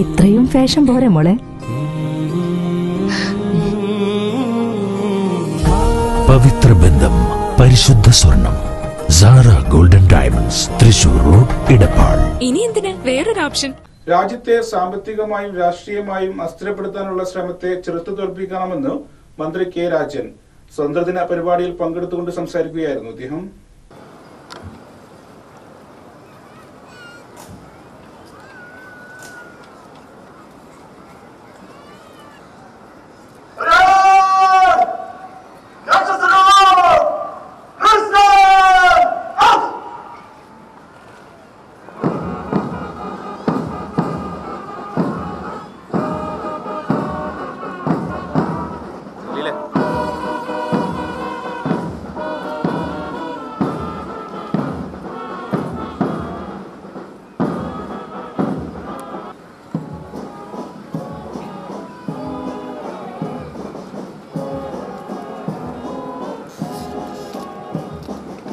ഇത്രയും ഫാഷൻ പോരെ മോളെ. പവിത്ര ബന്ധം പരിശുദ്ധ സ്വർണം Sara golden diamonds Thrissur road Edappal ഇനി എന്തിനാ? വേറൊരു ഓപ്ഷൻ. രാജ്യത്തെ സാമ്പത്തികമായും രാഷ്ട്രീയമായും അസ്ഥിരപ്പെടുത്താനുള്ള ശ്രമത്തെ ചെറുത്തു തോൽപ്പിക്കണമെന്ന് മന്ത്രി കെ രാജൻ സ്വതന്ത്രദിന പരിപാടിയിൽ പങ്കെടുത്തുകൊണ്ട് സംസാരിക്കുകയായിരുന്നു. അദ്ദേഹം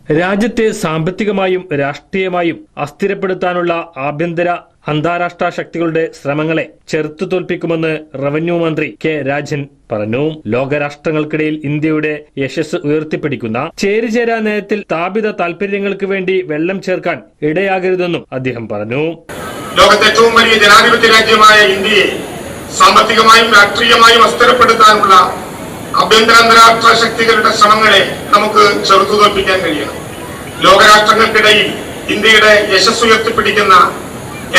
രാജ്യത്തെ സാമ്പത്തികമായും രാഷ്ട്രീയമായും അസ്ഥിരപ്പെടുത്താനുള്ള ആഭ്യന്തര അന്താരാഷ്ട്ര ശക്തികളുടെ ശ്രമങ്ങളെ ചെറുത്തു തോൽപ്പിക്കുമെന്ന് റവന്യൂ മന്ത്രി കെ രാജൻ പറഞ്ഞു. ലോകരാഷ്ട്രങ്ങൾക്കിടയിൽ ഇന്ത്യയുടെ യശസ് ഉയർത്തിപ്പിടിക്കുന്ന ചേരിചേരാ നയത്തിൽ സ്ഥാപിത താൽപര്യങ്ങൾക്ക് വേണ്ടി വെള്ളം ചേർക്കാൻ ഇടയാകരുതെന്നും അദ്ദേഹം പറഞ്ഞു. ലോകത്തെ ഏറ്റവും വലിയ ജനാധിപത്യ രാജ്യമായ ഇന്ത്യയെ സാമ്പത്തികമായും രാഷ്ട്രീയമായും അസ്ഥിരപ്പെടുത്താനുള്ള ആഭ്യന്തര ശക്തികളുടെ ശ്രമങ്ങളെ നമുക്ക് ചെറുത്തു തോൽപ്പിക്കാൻ കഴിയണം. ലോകരാഷ്ട്രങ്ങൾക്കിടയിൽ ഇന്ത്യയുടെ യശസ് ഉയർത്തിപ്പിടിക്കുന്ന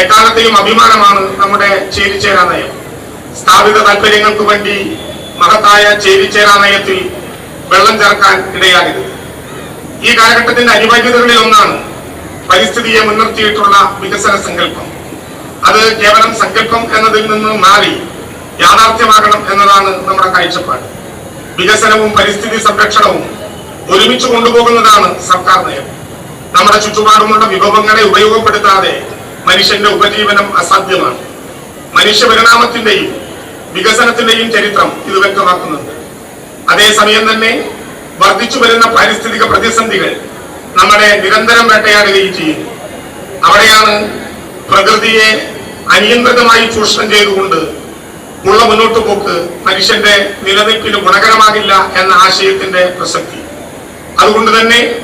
എക്കാലത്തെയും അഭിമാനമാണ് നമ്മുടെ ചേരിചേരാ നയം സ്ഥാപിത താല്പര്യങ്ങൾക്ക് വേണ്ടി മഹത്തായ ചേരിചേരാ നയത്തിൽ വെള്ളം ചേർക്കാൻ ഇടയാകരുത് ഈ കാലഘട്ടത്തിന്റെ അനിവാര്യതകളിൽ ഒന്നാണ് പരിസ്ഥിതിയെ മുൻനിർത്തിയിട്ടുള്ള വികസന സങ്കല്പം. അത് കേവലം സങ്കല്പം എന്നതിൽ നിന്ന് മാറി യാഥാർത്ഥ്യമാകണം എന്നതാണ് നമ്മുടെ കാഴ്ചപ്പാട്. വികസനവും പരിസ്ഥിതി സംരക്ഷണവും ഒരുമിച്ച് കൊണ്ടുപോകുന്നതാണ് സർക്കാർ നയം. നമ്മുടെ ചുറ്റുപാടുമുള്ള വിഭവങ്ങളെ ഉപയോഗപ്പെടുത്താതെ മനുഷ്യന്റെ ഉപജീവനം അസാധ്യമാണ്. മനുഷ്യപരിണാമത്തിന്റെയും വികസനത്തിന്റെയും ചരിത്രം ഇത് വ്യക്തമാക്കുന്നുണ്ട്. അതേസമയം തന്നെ വർദ്ധിച്ചു വരുന്ന പാരിസ്ഥിതിക പ്രതിസന്ധികൾ നമ്മളെ നിരന്തരം വേട്ടയാടുകയും ചെയ്യുന്നു. അവിടെയാണ് പ്രകൃതിയെ അനിയന്ത്രിതമായി ചൂഷണം ചെയ്തുകൊണ്ട് ഉള്ള മുന്നോട്ട് പോക്ക് മനുഷ്യന്റെ നിലനിൽപ്പിന് ഗുണകരമാകില്ല എന്ന ആശയത്തിന്റെ പ്രസക്തി. അതുകൊണ്ട് തന്നെ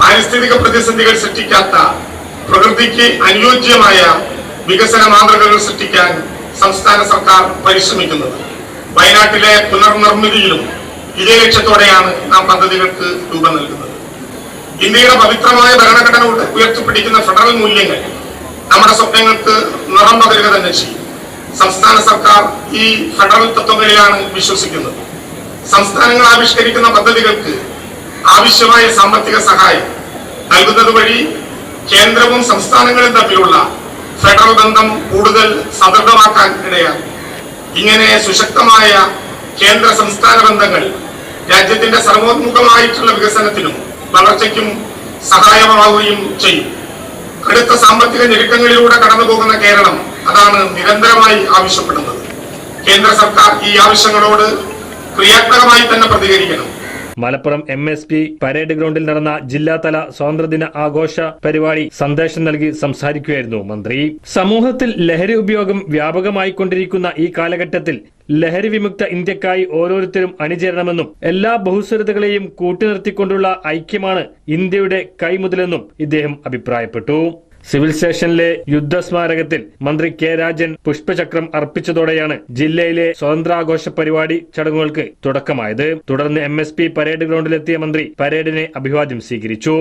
പാരിസ്ഥിതിക പ്രതിസന്ധികൾ സൃഷ്ടിക്കാത്ത പ്രകൃതിക്ക് അനുയോജ്യമായ വികസന മാതൃകകൾ സൃഷ്ടിക്കാൻ സംസ്ഥാന സർക്കാർ പരിശ്രമിക്കുന്നത്. വയനാട്ടിലെ പുനർനിർമ്മിതിയിലും ഇതേ ലക്ഷ്യത്തോടെയാണ് നാം പദ്ധതികൾക്ക് രൂപം നൽകുന്നത്. ഇന്ത്യയുടെ പവിത്രമായ ഭരണഘടന ഉയർ- ഉയർത്തിപ്പിടിക്കുന്ന ഫെഡറൽ മൂല്യങ്ങൾ നമ്മുടെ സ്വപ്നങ്ങൾക്ക് നിറം പകരുക തന്നെ ചെയ്യും. സംസ്ഥാന സർക്കാർ ഈ ഫെഡറൽ തത്വങ്ങളിലാണ് വിശ്വസിക്കുന്നത്. സംസ്ഥാനങ്ങൾ ആവിഷ്കരിക്കുന്ന പദ്ധതികൾക്ക് ആവശ്യമായ സാമ്പത്തിക സഹായം നൽകുന്നത് വഴി കേന്ദ്രവും സംസ്ഥാനങ്ങളും തമ്മിലുള്ള ഫെഡറൽ ബന്ധം കൂടുതൽ സദൃഢമാക്കാൻ ഇടയാകും. ഇങ്ങനെ സുശക്തമായ കേന്ദ്ര സംസ്ഥാന ബന്ധങ്ങൾ രാജ്യത്തിന്റെ സർവോന്മുഖമായിട്ടുള്ള വികസനത്തിനും വളർച്ചയ്ക്കും സഹായമാവുകയും ചെയ്യും. കടുത്ത സാമ്പത്തിക ഞെരുക്കങ്ങളിലൂടെ കടന്നുപോകുന്ന കേരളം അതാണ് നിരന്തരമായി ആവശ്യപ്പെടുന്നത്. കേന്ദ്ര സർക്കാർ ഈ ആവശ്യങ്ങളോട് ക്രിയാത്മകമായി തന്നെ പ്രതികരിക്കണം. Malappuram M S P parade ഗ്രൗണ്ടിൽ നടന്ന ജില്ലാതല സ്വാതന്ത്ര്യദിന ആഘോഷ പരിപാടി സന്ദേശം നൽകി സംസാരിക്കുകയായിരുന്നു മന്ത്രി. സമൂഹത്തിൽ ലഹരി ഉപയോഗം വ്യാപകമായിക്കൊണ്ടിരിക്കുന്ന ഈ കാലഘട്ടത്തിൽ ലഹരി വിമുക്ത ഇന്ത്യക്കായി ഓരോരുത്തരും അണിചേരണമെന്നും എല്ലാ ബഹുസ്വരതകളെയും കൂട്ടിനിർത്തിക്കൊണ്ടുള്ള ഐക്യമാണ് ഇന്ത്യയുടെ കൈമുതലെന്നും ഇദ്ദേഹം അഭിപ്രായപ്പെട്ടു. സിവിൽ സ്റ്റേഷനിലെ യുദ്ധസ്മാരകത്തിൽ മന്ത്രി കെ രാജൻ പുഷ്പചക്രം അർപ്പിച്ചതോടെയാണ് ജില്ലയിലെ സ്വതന്ത്രാഘോഷ പരിപാടി ചടങ്ങുകൾക്ക് തുടക്കമായത്. തുടർന്ന് എം പരേഡ് ഗ്രൗണ്ടിലെത്തിയ മന്ത്രി പരേഡിനെ അഭിവാദ്യം സ്വീകരിച്ചു.